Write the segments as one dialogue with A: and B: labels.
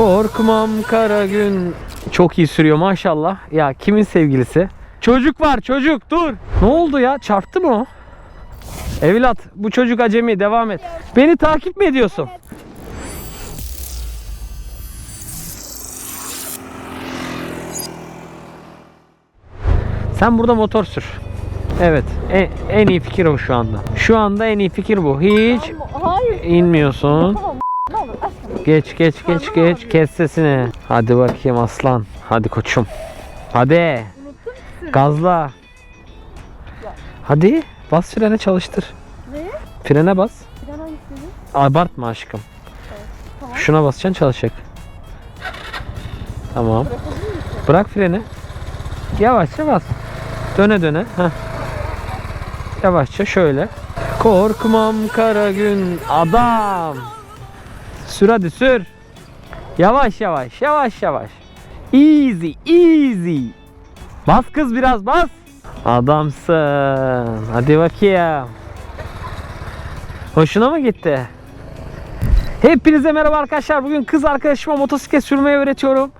A: Korkmam kara gün. Çok iyi sürüyor maşallah. Ya kimin sevgilisi? Çocuk var çocuk dur. Ne oldu ya çarptı mı o? Evlat bu çocuk acemi devam et. Beni takip mi ediyorsun? Sen burada motor sür. Evet en, en iyi fikir o şu anda. Şu anda en iyi fikir bu. Hiç
B: Hayır.
A: inmiyorsun. Geç geç geç geç kes sesini. Hadi bakayım aslan. Hadi koçum. Hadi. Gazla. Hadi bas frene çalıştır.
B: Ne?
A: Frene bas.
B: Plan hangisiydi?
A: Abartma aşkım.
B: Tamam.
A: Şuna basacaksın çalışacak. Tamam. Bırak freni. Yavaşça bas. Döne döne. Heh. Yavaşça şöyle. Korkmam kara gün adam. Sür hadi sür. Yavaş yavaş yavaş yavaş. Easy easy. Bas kız biraz bas. Adamsın. Hadi bakayım. Hoşuna mı gitti? Hepinize merhaba arkadaşlar. Bugün kız arkadaşıma motosiklet sürmeyi öğretiyorum.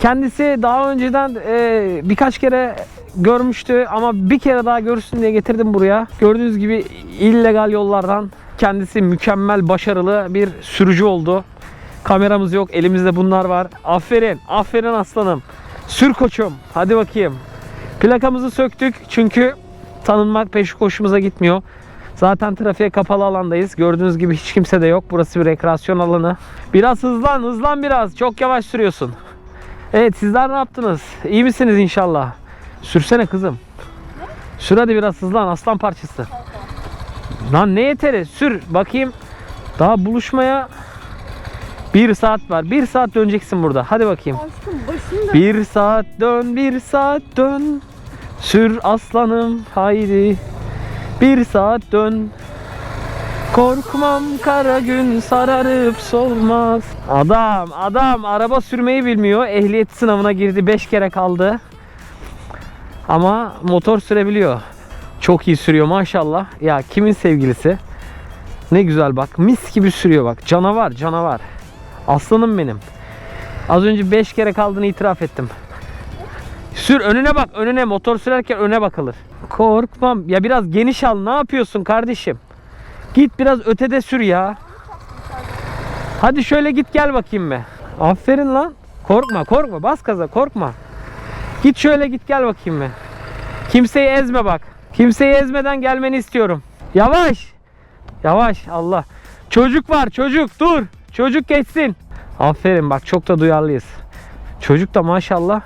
A: Kendisi daha önceden e, birkaç kere görmüştü ama bir kere daha görsün diye getirdim buraya. Gördüğünüz gibi illegal yollardan kendisi mükemmel başarılı bir sürücü oldu. Kameramız yok elimizde bunlar var. Aferin aferin aslanım. Sür koçum hadi bakayım. Plakamızı söktük çünkü tanınmak peşi hoşumuza gitmiyor. Zaten trafiğe kapalı alandayız. Gördüğünüz gibi hiç kimse de yok. Burası bir rekreasyon alanı. Biraz hızlan, hızlan biraz. Çok yavaş sürüyorsun. Evet sizler ne yaptınız? İyi misiniz inşallah? Sürsene kızım. Sür hadi biraz hızlan aslan parçası. Lan ne yeteri? Sür bakayım. Daha buluşmaya bir saat var. Bir saat döneceksin burada. Hadi bakayım.
B: Aşkım başında.
A: Bir saat dön, bir saat dön. Sür aslanım haydi. Bir saat dön. Korkmam kara gün sararıp solmaz. Adam, adam araba sürmeyi bilmiyor. Ehliyet sınavına girdi. 5 kere kaldı. Ama motor sürebiliyor. Çok iyi sürüyor maşallah. Ya kimin sevgilisi? Ne güzel bak. Mis gibi sürüyor bak. Canavar, canavar. Aslanım benim. Az önce 5 kere kaldığını itiraf ettim. Sür önüne bak önüne motor sürerken öne bakılır. Korkmam. Ya biraz geniş al. Ne yapıyorsun kardeşim? Git biraz ötede sür ya. Hadi şöyle git gel bakayım be. Aferin lan. Korkma korkma bas gaza korkma. Git şöyle git gel bakayım be. Kimseyi ezme bak. Kimseyi ezmeden gelmeni istiyorum. Yavaş. Yavaş Allah. Çocuk var çocuk dur. Çocuk geçsin. Aferin bak çok da duyarlıyız. Çocuk da maşallah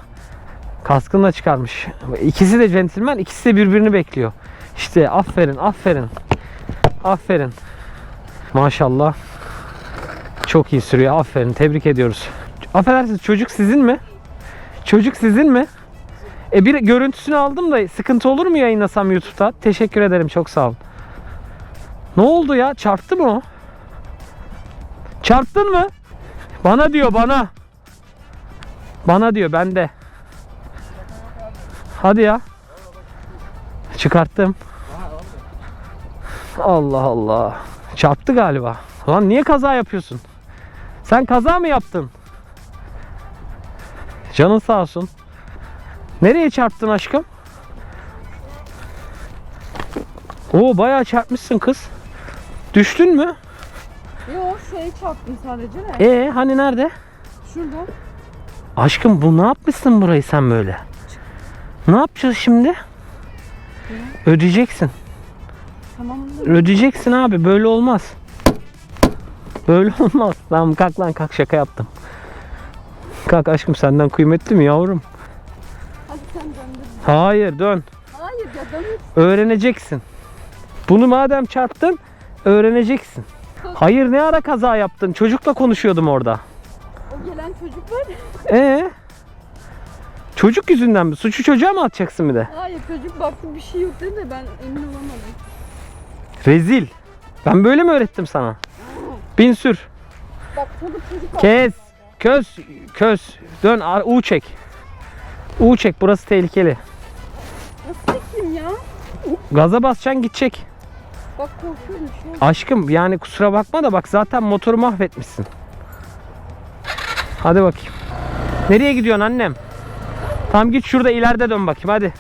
A: kaskını da çıkarmış. İkisi de centilmen, ikisi de birbirini bekliyor. İşte aferin, aferin. Aferin. Maşallah. Çok iyi sürüyor. Aferin. Tebrik ediyoruz. Affedersiniz çocuk sizin mi? Çocuk sizin mi? E bir görüntüsünü aldım da sıkıntı olur mu yayınlasam YouTube'da? Teşekkür ederim. Çok sağ ol. Ne oldu ya? Çarptı mı o? Çarptın mı? Bana diyor bana. Bana diyor bende. Hadi ya. Çıkarttım. Allah Allah. Çarptı galiba. Lan niye kaza yapıyorsun? Sen kaza mı yaptın? Canın sağ olsun. Nereye çarptın aşkım? Oo bayağı çarpmışsın kız. Düştün mü?
B: Yok şey çarptım sadece de.
A: E hani nerede?
B: Şurada.
A: Aşkım bu ne yapmışsın burayı sen böyle? Ne yapacağız şimdi? Ödeyeceksin.
B: Tamam.
A: Ödeyeceksin abi böyle olmaz. Böyle olmaz. Tamam kalk lan kalk şaka yaptım. Kalk aşkım senden kıymetli mi yavrum? Hayır dön.
B: Hayır ya dönür.
A: Öğreneceksin. Bunu madem çarptın öğreneceksin. Hayır ne ara kaza yaptın? Çocukla konuşuyordum orada.
B: O gelen çocuk var.
A: Ee? Çocuk yüzünden mi? Suçu çocuğa mı atacaksın bir de?
B: Hayır çocuk baktı bir şey yok dedi de ben emin olamadım.
A: Rezil. Ben böyle mi öğrettim sana? Bin sür.
B: Bak çocuk.
A: Kes. Köz. Köz. Dön. U çek. U çek. Burası tehlikeli. Gaza basacaksın gidecek.
B: Bak korkuyorum şu an.
A: Aşkım yani kusura bakma da bak zaten motoru mahvetmişsin. Hadi bakayım. Nereye gidiyorsun annem? Tamam git şurada ileride dön bakayım hadi.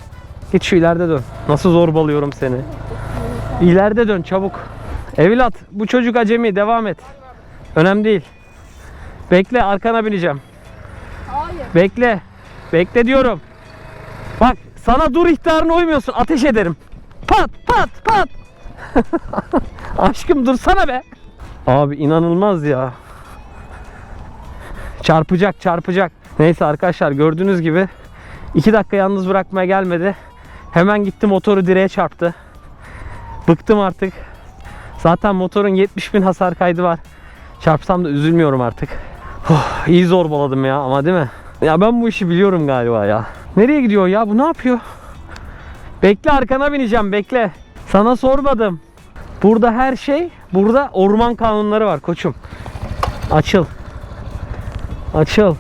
A: Git şu ileride dön. Nasıl zorbalıyorum seni. İleride dön çabuk. Evlat bu çocuk acemi devam et. Önemli değil. Bekle arkana bineceğim.
B: Hayır.
A: Bekle. Bekle diyorum. Bak sana dur ihtarına uymuyorsun. Ateş ederim. Pat pat pat. Aşkım dursana be. Abi inanılmaz ya. Çarpacak çarpacak. Neyse arkadaşlar gördüğünüz gibi 2 dakika yalnız bırakmaya gelmedi. Hemen gitti motoru direğe çarptı. Bıktım artık. Zaten motorun 70 bin hasar kaydı var. Çarpsam da üzülmüyorum artık. Oh, iyi zorbaladım ya ama değil mi? Ya ben bu işi biliyorum galiba ya. Nereye gidiyor ya? Bu ne yapıyor? Bekle arkana bineceğim bekle. Sana sormadım. Burada her şey, burada orman kanunları var koçum. Açıl. Açıl.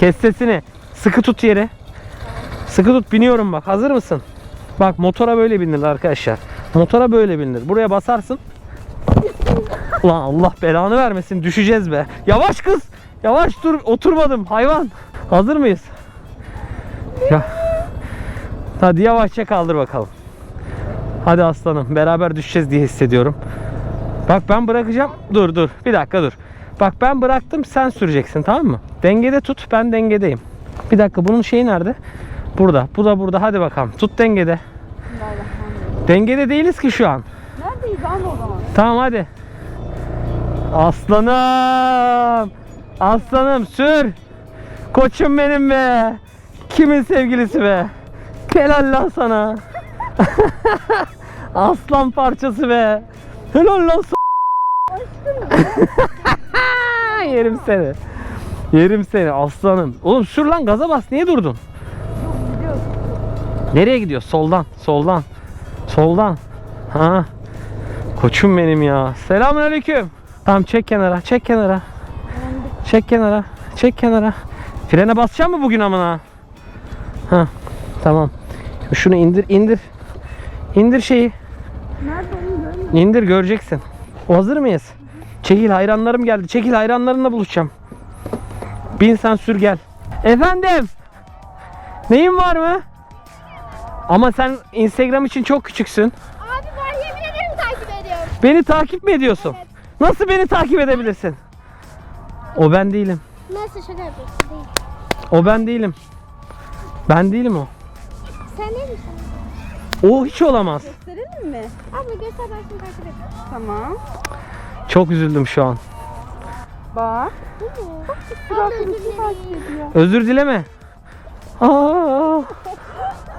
A: Kes sesini. Sıkı tut yeri. Sıkı tut biniyorum bak. Hazır mısın? Bak motora böyle binilir arkadaşlar. Motora böyle binilir. Buraya basarsın. Ulan Allah belanı vermesin. Düşeceğiz be. Yavaş kız. Yavaş dur. Oturmadım hayvan. Hazır mıyız? Ya. Hadi yavaşça kaldır bakalım. Hadi aslanım. Beraber düşeceğiz diye hissediyorum. Bak ben bırakacağım. Dur dur. Bir dakika dur. Bak ben bıraktım sen süreceksin tamam mı? Dengede tut. Ben dengedeyim. Bir dakika bunun şeyi nerede? Burada. Bu da burada. Hadi bakalım. Tut dengede. Dengede değiliz ki şu an.
B: Neredeyiz abi o zaman?
A: Tamam hadi. Aslanım. Aslanım sür. Koçum benim be. Kimin sevgilisi be? Helal lan sana. Aslan parçası be. Helal lan sana. Yerim seni. Yerim seni aslanım. Oğlum sür lan gaza bas. Niye durdun? Nereye gidiyor? Soldan, soldan, soldan. Ha. Koçum benim ya. Selamünaleyküm. Tamam çek kenara, çek kenara. Çek kenara, çek kenara. Frene basacak mı bugün amına? Ha. Tamam. Şunu indir, indir. İndir şeyi.
B: Nerede.
A: İndir göreceksin. Hazır mıyız? Çekil hayranlarım geldi. Çekil hayranlarımla buluşacağım. Bin sen sür gel. Efendim. Neyin var mı? Ama sen Instagram için çok küçüksün.
C: Abi ben yemin ederim takip ediyorum.
A: Beni takip mi ediyorsun? Nasıl beni takip edebilirsin? O ben değilim.
C: Nasıl şaka yapıyorsun değil.
A: O ben değilim. Ben değilim o.
C: Sen değil misin?
A: O hiç olamaz.
B: Gösterelim mi?
C: Abla göster ben seni takip ediyorum.
B: Tamam.
A: Çok üzüldüm şu an.
B: Bak.
C: Abla özür
B: bizi takip
C: dilerim.
B: ediyor.
A: Özür dileme. Aa,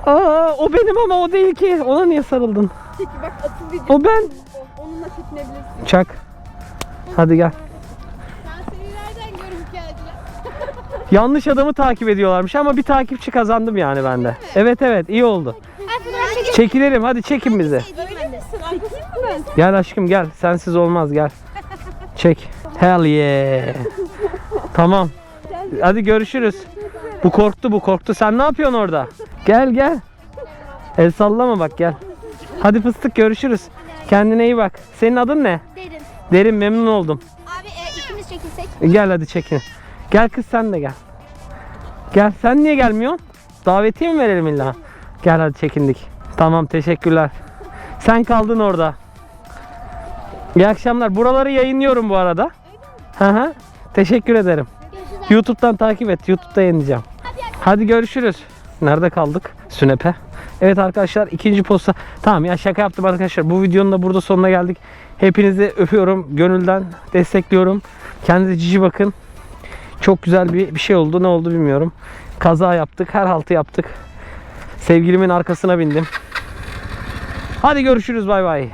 A: aa, o benim ama o değil ki. Ona niye sarıldın?
B: Çeki bak atıl video.
A: O ben.
B: Onunla çekinebilirsin.
A: Çak. Hadi gel. Yanlış adamı takip ediyorlarmış ama bir takipçi kazandım yani ben de. Evet evet iyi oldu. Çekilelim hadi çekin bizi. Gel aşkım gel. Sensiz olmaz gel. Çek. Hell yeah. Tamam. Hadi görüşürüz. Bu korktu bu korktu. Sen ne yapıyorsun orada? Gel gel. El sallama bak gel. Hadi fıstık görüşürüz. Kendine iyi bak. Senin adın ne?
C: Derin.
A: Derin memnun oldum.
C: Abi e, ikimiz çekilsek.
A: Gel hadi çekin. Gel kız sen de gel. Gel sen niye gelmiyorsun? Davetiye mi verelim illa? Gel hadi çekindik. Tamam teşekkürler. Sen kaldın orada. İyi akşamlar. Buraları yayınlıyorum bu arada. Hı hı. Teşekkür ederim. YouTube'dan takip et. YouTube'da yayınlayacağım. Hadi görüşürüz. Nerede kaldık? Sünepe. Evet arkadaşlar ikinci posta. Tamam ya şaka yaptım arkadaşlar. Bu videonun da burada sonuna geldik. Hepinizi öpüyorum. Gönülden destekliyorum. Kendinize cici bakın. Çok güzel bir, bir şey oldu. Ne oldu bilmiyorum. Kaza yaptık. Her haltı yaptık. Sevgilimin arkasına bindim. Hadi görüşürüz. Bay bay.